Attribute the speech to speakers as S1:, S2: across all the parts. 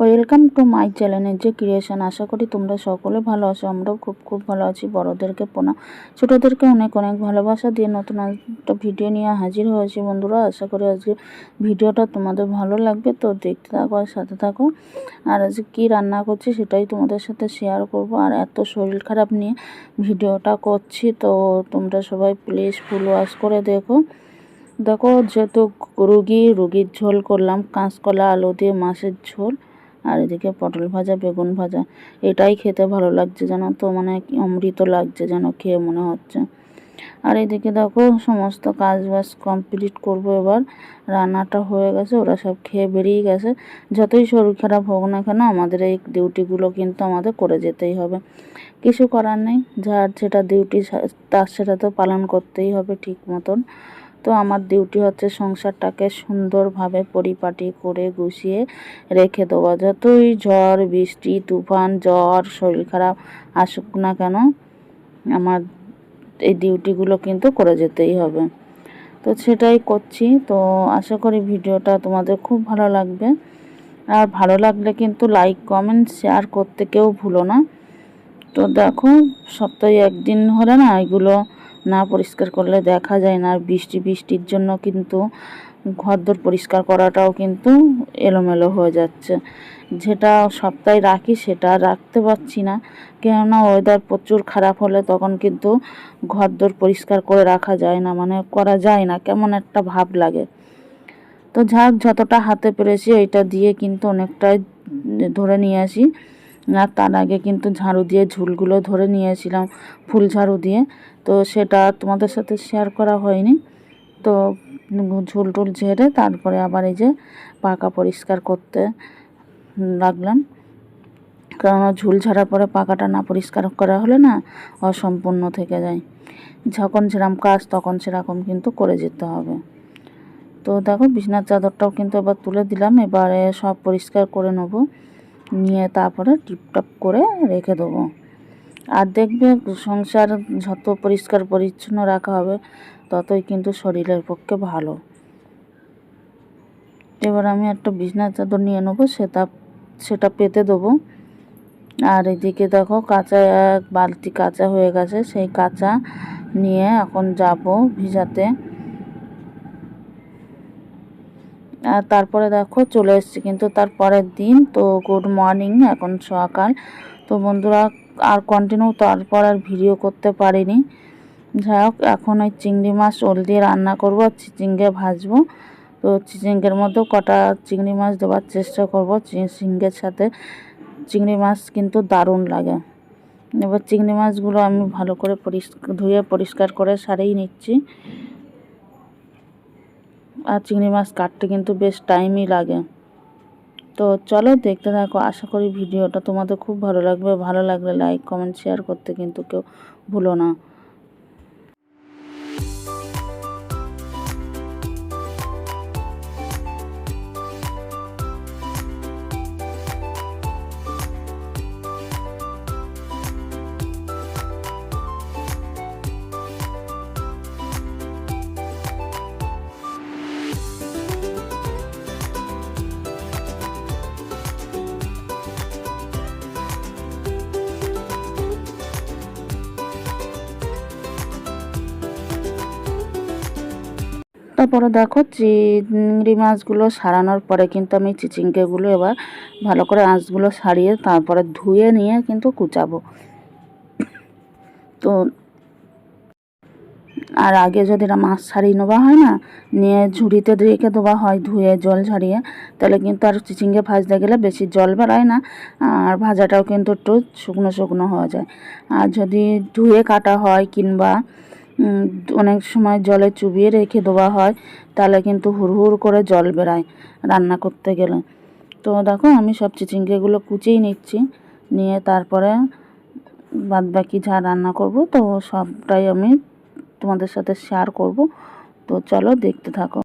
S1: Welcome to মাই চ্যানেলের যে creation আশা করি তোমরা সকলে ভালো আছো, আমরাও খুব খুব ভালো আছি, বড়োদেরকে পোনা ছোটোদেরকে অনেক অনেক ভালোবাসা দিয়ে নতুন একটা ভিডিও নিয়ে হাজির হয়েছি বন্ধুরা। আশা করি আজকে ভিডিওটা তোমাদের ভালো লাগবে, তো দেখতে থাকো আর সাথে থাকো। আর আজকে কী রান্না করছি সেটাই তোমাদের সাথে শেয়ার করব। আর এত শরীর খারাপ নিয়ে ভিডিওটা করছি, তো তোমরা সবাই প্লিজ ফুল ওয়াশ করে দেখো। দেখো, যেহেতু রুগী, রুগীর ঝোল করলাম, কাঁচকলা, আলু দিয়ে মাছের ঝোল। আর এদিকে পটল ভাজা, বেগুন ভাজা, এটাই খেতে ভালো লাগছে যেন তো মানে অমৃত লাগছে যেন খেয়ে মনে হচ্ছে। আর এদিকে দেখো সমস্ত কাজ বাজ কমপ্লিট করব এবার। রান্নাটা হয়ে গেছে, ওরা সব খেয়ে বেরিয়ে গেছে। যতই শরীর খারাপ হোক না কেন, আমাদের এই ডিউটিগুলো কিন্তু আমাদের করে যেতেই হবে। কিছু করার নেই, যার যেটা ডিউটি তার সেটা তো পালন করতেই হবে ঠিক মতন। তো আমার ডিউটি হচ্ছে সংসারটাকে সুন্দরভাবে পরিপাটি করে গুছিয়ে রেখে দেওয়া। যতই ঝড়, বৃষ্টি, তুফান, জ্বর, শরীর খারাপ আসুক না কেন, আমার এই ডিউটিগুলো কিন্তু করে যেতেই হবে। তো সেটাই করছি। তো আশা করি ভিডিওটা তোমাদের খুব ভালো লাগবে। আর ভালো লাগলে কিন্তু লাইক কমেন্ট শেয়ার করতে কেউ ভুলো না। তো দেখো, সপ্তাহে একদিন হলে না এগুলো না পরিষ্কার করলে দেখা যায় না। আর বৃষ্টি, বৃষ্টির জন্য কিন্তু ঘরদোর পরিষ্কার করাটাও কিন্তু এলোমেলো হয়ে যাচ্ছে। যেটা সপ্তাহে রাখি সেটা রাখতে পারছি না। কেননা ওয়েদার প্রচুর খারাপ হলে তখন কিন্তু ঘরদোর পরিষ্কার করে রাখা যায় না মানে করা যায় না। কেমন একটা ভাব লাগে। তো যাক, যতটা হাতে পেরেছি এইটা দিয়ে কিন্তু অনেকটাই ধরে নিয়ে আসি। আর তার আগে কিন্তু ঝাড়ু দিয়ে ঝুলগুলো ধরে নিয়েছিলাম ফুল ঝাড়ু দিয়ে। তো সেটা তোমাদের সাথে শেয়ার করা হয়নি। তো ঝুল টুল ঝেড়ে তারপরে আবার এই যে পাকা পরিষ্কার করতে লাগলাম। কারণ ঝুল ঝাড়ার পরে পাকাটা না পরিষ্কার করা হলে না অসম্পূর্ণ থেকে যায়। যখন সেরকম কাজ তখন সেরকম কিন্তু করে যেতে হবে। তো দেখো বিছনার চাদরটাও কিন্তু এবার তুলে দিলাম, এবারে সব পরিষ্কার করে নেব, নিয়ে তারপরে টিপটপ করে রেখে দেবো। আর দেখবে সংসার যত পরিষ্কার পরিচ্ছন্ন রাখা হবে, ততই কিন্তু শরীরের পক্ষে ভালো। এবার আমি একটা বিছনার চাদর নিয়ে নেব, সেটা সেটা পেতে দেবো। আর এদিকে দেখো কাঁচা এক বালতি কাঁচা হয়ে গেছে, সেই কাঁচা নিয়ে এখন যাব ভিজাতে আর তারপরে দেখো চলে এসছি কিন্তু তার পরের দিন, তো গুড মর্নিং এখন সকাল। তো বন্ধুরা, আর কন্টিনিউ তারপর আর ভিডিও করতে পারিনি। যাই হোক, এখন ওই চিংড়ি মাছ ওল দিয়ে রান্না করব, আর চিচিঙ্গে ভাজবো। তো চিচিঙ্গের মধ্যেও কটা চিংড়ি মাছ দেওয়ার চেষ্টা করব চিংড়ের সাথে চিংড়ি মাছ কিন্তু দারুণ লাগে। এবার চিংড়ি মাছগুলো আমি ভালো করে পরিষ্কার ধুয়ে পরিষ্কার করে সারেই নিচ্ছি। আর চিংড়ি মাছ কাটতে কিন্তু বেশ টাইমই লাগে। তো চলো দেখতে থাকো, আশা করি ভিডিওটা তোমাদের খুব ভালো লাগবে। ভালো লাগলে লাইক কমেন্ট শেয়ার করতে কিন্তু কেউ ভুলো না। তারপরে দেখো চিংড়ি মাছগুলো সারানোর পরে কিন্তু আমি চিচিঙ্গেগুলো এবার ভালো করে আঁশগুলো সারিয়ে তারপরে ধুয়ে নিয়ে কিন্তু কুচাবো। তো আর আগে যদি মাছ ছাড়িয়ে নেওয়া হয় না, নিয়ে ঝুড়িতে রেখে দেওয়া হয় ধুয়ে জল ঝারিয়ে তাহলে কিন্তু আর চিচিঙ্গে ভাজতে গেলে বেশি জল বেরোয় না, আর ভাজাটাও কিন্তু একটু শুকনো শুকনো হয়ে যায়। আর যদি ধুয়ে কাটা হয় কিংবা অনেক সময় জলে চুবিয়ে রেখে দেওয়া হয়, তাহলে কিন্তু হুড় করে জল বেরায় রান্না করতে গেলে। তো দেখো, আমি সব চিচিঙ্গেগুলো কুচিয়ে নিচ্ছি, নিয়ে তারপরে বাদ বাকি যা রান্না করব, তো সবটাই আমি তোমাদের সাথে শেয়ার করব। তো চলো দেখতে থাকো।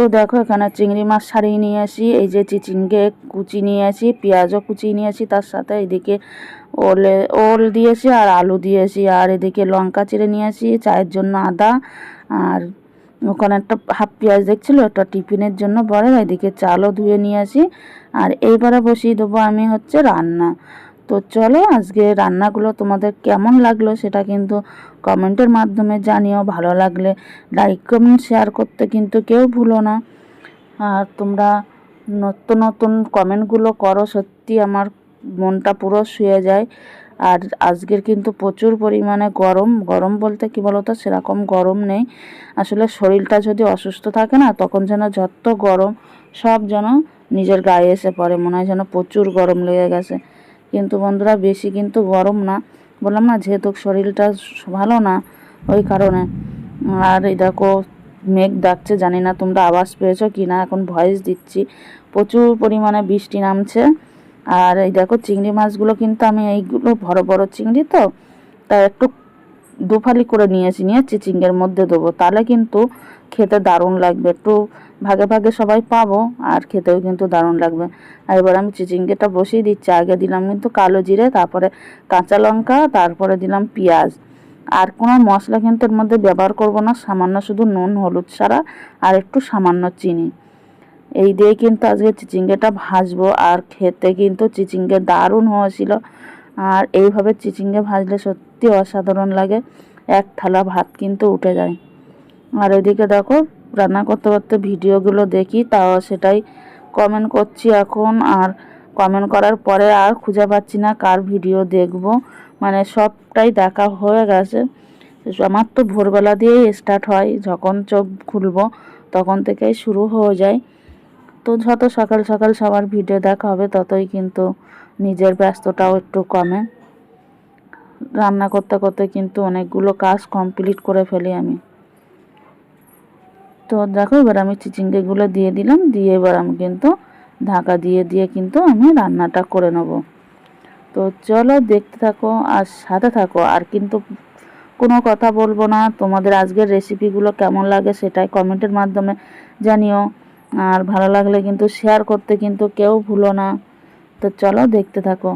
S1: তো দেখো, এখানে চিংড়ি মাছ ছাড়িয়ে নিয়ে আসি। এই যে চিচিঙ্গে কুচি নিয়ে আসি, পেঁয়াজও কুচি নিয়ে আসি তার সাথে। এদিকে ওলে, ওল দিয়েছি আর আলু দিয়েছি আর এদিকে লঙ্কা চিড়ে নিয়ে আসি, চায়ের জন্য আদা। আর ওখানে একটা হাফ পেঁয়াজ দেখছিলো একটা টিফিনের জন্য পরে এদিকে চালও ধুয়ে নিয়ে আসি। আর এইবারে বসিয়ে দেবো আমি হচ্ছে রান্না। তো চলো আজকে রান্নাগুলো তোমাদের কেমন লাগল সেটা কিন্তু কমেন্টের মাধ্যমে জানিও। ভালো লাগলে লাইক কমেন্ট শেয়ার করতে কিন্তু কেউ ভুলো না। আর তোমরা নতুন নতুন কমেন্টগুলো করো, সত্যি আমার মনটা পুরো শুয়ে যায়। আর আজকের কিন্তু প্রচুর পরিমাণে গরম। গরম বলতে কি বলতো? সেরকম গরম নেই। আসলে শরীরটা যদি অসুস্থ থাকে না, তখন যেন যত গরম সব যেন নিজের গায়ে এসে পড়ে। মনে হয় যেন প্রচুর গরম লেগে গেছে। কিন্তু বন্ধুরা, বেশি কিন্তু গরম না। বললাম না, যেহেতু শরীরটা ভালো না, ওই কারণে। আর এই দেখো, মেঘ ডাকছে, জানি না তোমরা আওয়াজ পেয়েছ কি না এখন ভয়েস দিচ্ছি। প্রচুর পরিমাণে বৃষ্টি নামছে। আর এই দেখো, চিংড়ি মাছগুলো কিন্তু আমি এইগুলো বড় বড় চিংড়ি তো তা একটু দুফালি করে নিয়েছি নিয়ে চিচিঙ্গের মধ্যে দেবো। তাহলে কিন্তু খেতে দারুণ লাগবে। একটু ভাগে ভাগে সবাই পাবো, আর খেতেও কিন্তু দারুণ লাগবে। আর এবার আমি চিচিঙ্গেটা বসিয়ে দিচ্ছি। আগে দিলাম কিন্তু কালো জিরে, তারপরে কাঁচা লঙ্কা, তারপরে দিলাম পেঁয়াজ। আর কোনো মশলা কিন্তু এর মধ্যে ব্যবহার করব না, সামান্য শুধু নুন, হলুদ ছাড়া, আর একটু সামান্য চিনি। এই দিয়ে কিন্তু আজকে চিচিঙ্গেটা ভাজবো, আর খেতে কিন্তু চিচিঙ্গে দারুণ হয়েছিল। আর এইভাবে চিচিঙ্গে ভাজলে সত্যি অসাধারণ লাগে। এক থালা ভাত কিন্তু উঠে যায়। আর এদিকে দেখো, রান্না করতে করতে ভিডিওগুলো দেখি, তাও সেটাই কমেন্ট করছি এখন। আর কমেন্ট করার পরে আর খুঁজে পাচ্ছি না কার ভিডিও দেখব। মানে সবটাই দেখা হয়ে গেছে। আমার তো ভোরবেলা দিয়েই স্টার্ট হয়, যখন চোখ খুলব তখন থেকেই শুরু হয়ে যায়। তো যত সকাল সকাল সবার ভিডিও দেখা হবে, ততই কিন্তু নিজের ব্যস্ততাও একটু কমে। রান্না করতে করতে কিন্তু অনেকগুলো কাজ কমপ্লিট করে ফেলি আমি। তো দেখো, এবার আমি চিচিঙ্গেগুলো দিয়ে দিলাম, দিয়ে এবার আমি কিন্তু ঢাকা দিয়ে দিয়ে কিন্তু আমি রান্নাটা করে নেব। তো চলো দেখতে থাকো আর সাথে থাকো, আর কিন্তু কোনো কথা বলব না। তোমাদের আজকের রেসিপিগুলো কেমন লাগে সেটাই কমেন্টের মাধ্যমে জানিও। আর ভালো লাগলে কিন্তু শেয়ার করতে কিন্তু কেউ ভুলো না। তো চলো দেখতে থাকো।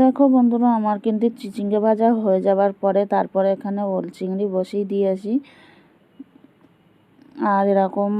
S1: দেখো বন্ধুরা, আমার কিন্তু চিচিঙ্গে ভাজা হয়ে যাবার পরে তারপরে এখানে ওল চিংড়ি বসিয়ে দিয়েছি আর এরকম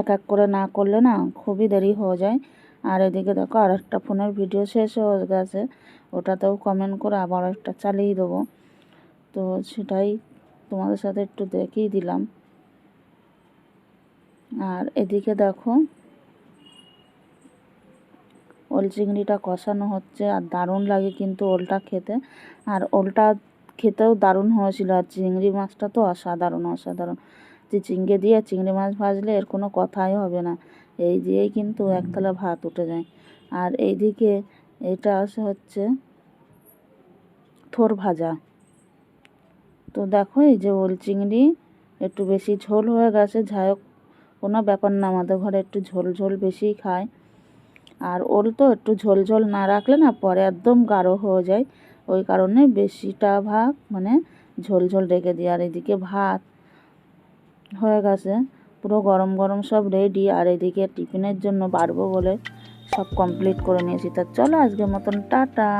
S1: এক এক করে না করলে না খুবই দেরি হয়ে যায়। আর এদিকে দেখো আর একটা ফোনের ভিডিও শেষ হয়ে গেছে, ওটাতেও কমেন্ট করে আবার একটা চালিয়ে দেবো। তো সেটাই তোমাদের সাথে একটু দেখিয়ে দিলাম। আর এদিকে দেখো ওল চিংড়িটা কষানো হচ্ছে আর দারুণ লাগে কিন্তু ওলটা খেতে। আর ওলটা খেতেও দারুণ হয়েছিল আর চিংড়ি মাছটা তো অসাধারণ অসাধারণ। যে চিংড়ি দিয়ে চিংড়ি মাছ ভাজলে এর কোনো কথাই হবে না। এই দিয়েই কিন্তু একতলা ভাত উঠে যায়। আর এইদিকে এটা হচ্ছে থোর ভাজা। তো দেখো এই যে ওল চিংড়ি একটু বেশি ঝোল হয়ে গেছে, যাই হোক কোনো ব্যাপার না, আমাদের ঘরে একটু ঝোল ঝোল বেশিই খায়। আর ওল তো একটু ঝোল ঝোল না রাখলে না পরে একদম গাঢ় হয়ে যায়। ওই কারণে বেশিটা ভাগ মানে ঝোল ঝোল রেখে দিই। আর এদিকে ভাত হয়ে গেছে। পুরো গরম গরম সব রেডি আর এদিকে টিফিনের জন্য বাড়বো বলে সব কমপ্লিট করে নিয়েছি। তা চলো আজকের মতন, টাটা।